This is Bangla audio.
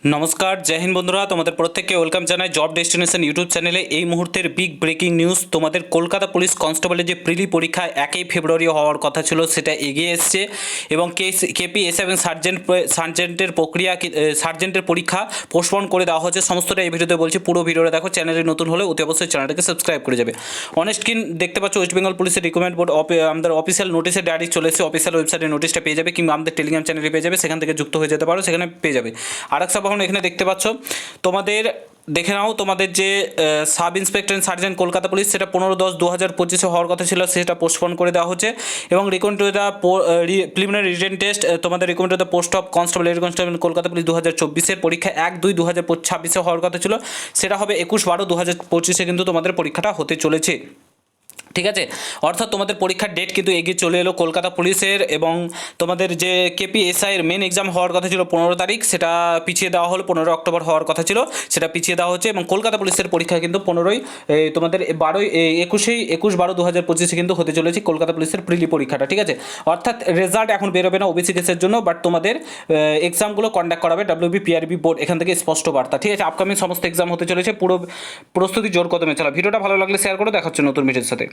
নমস্কার, জয় হিন্দ বন্ধুরা। তোমাদের প্রত্যেককে ওয়েলকাম জানাই জব ডেস্টিনেশন ইউটিউব চ্যানেলে। এই মুহূর্তের বিগ ব্রেকিং নিউজ, তোমাদের কলকাতা পুলিশ কনস্টেবলের যে প্রিলি পরীক্ষা, একই ফেব্রুয়ারি হওয়ার কথা ছিল, সেটা এগিয়ে এসছে। এবং কেপি এস এবং সার্জেন্ট, সার্জেন্টের প্রক্রিয়া সার্জেন্টের পরীক্ষা পোস্টপন করে দেওয়া হচ্ছে সমস্তটা এই ভিডিওতে বলছি, পুরো ভিডিওটা দেখো, চ্যানেলে নতুন হলে অতি অবশ্যই চ্যানেলটাকে সাবস্ক্রাইব করে যাবে। অনেক স্ক্রিন দেখতে পাচ্ছ ওয়েস্ট বেঙ্গল পুলিশের রিকমেন্ড বোর্ড আমাদের অফিসিয়াল নোটিশে ডাইরেক্ট চলে এসেছে। অফিসিয়াল ওয়েবসাইটে নোটিশটা পেয়ে যাবে, কিংবা আমাদের টেলিগ্রাম চ্যানেলে পেয়ে যাবে, সেখান থেকে যুক্ত হয়ে যেতে পারো, সেখানে পেয়ে যাবে। আর সাবাহন এখানে দেখতে পাচ্ছ। তোমাদের, দেখে নাও তোমাদের যে sub inspector sergeant Kolkata police, সেটা পনেরো দশ দু হাজার পঁচিশে হওয়ার কথা ছিল, সেটা পোস্টপন করে দেওয়া হচ্ছে। এবং recommend to the preliminary written test তোমাদের recommend to the post of constable lady constable Kolkata police দু হাজার চব্বিশের পরীক্ষা এক দুই দু হাজার ছাব্বিশে হওয়ার কথা ছিল। সেটা হবে একুশ বারো দু হাজার পঁচিশে কিন্তু তোমাদের পরীক্ষাটা হতে চলেছে। ঠিক আছে? অর্থাৎ তোমাদের পরীক্ষার ডেট কিন্তু এগিয়ে চলে এলো কলকাতা পুলিশের এবং তোমাদের যে কেপি এসআই এর মেন এক্সাম হওয়ার কথা ছিল পনেরো তারিখ, সেটা পিছিয়ে দেওয়া হলো, পনেরো অক্টোবর হওয়ার কথা ছিল, সেটা পিছিয়ে দেওয়া হচ্ছে এবং কলকাতা পুলিশের পরীক্ষা কিন্তু পনেরোই তোমাদের বারোই একুশেই, একুশ বারো দু হাজার পঁচিশে কিন্তু হতে চলেছে কলকাতা পুলিশের প্রিলি পরীক্ষাটা, ঠিক আছে? অর্থাৎ রেজাল্ট এখন বেরোবে না ওবিসি কেসের জন্য বাট তোমাদের এক্সামগুলো কন্ডাক্ট করাবে ডাব্লিউবি পিআরবি বোর্ড এখান থেকে স্পষ্ট বার্তা, ঠিক আছে? আপকামিং সমস্ত এক্সাম হতে চলেছে, পুরো, প্রস্তুতি জোর কদমে চালা। ভিডিওটা ভালো লাগলে শেয়ার করে দেখাচ্ছে নতুন ভিডিওর সাথে।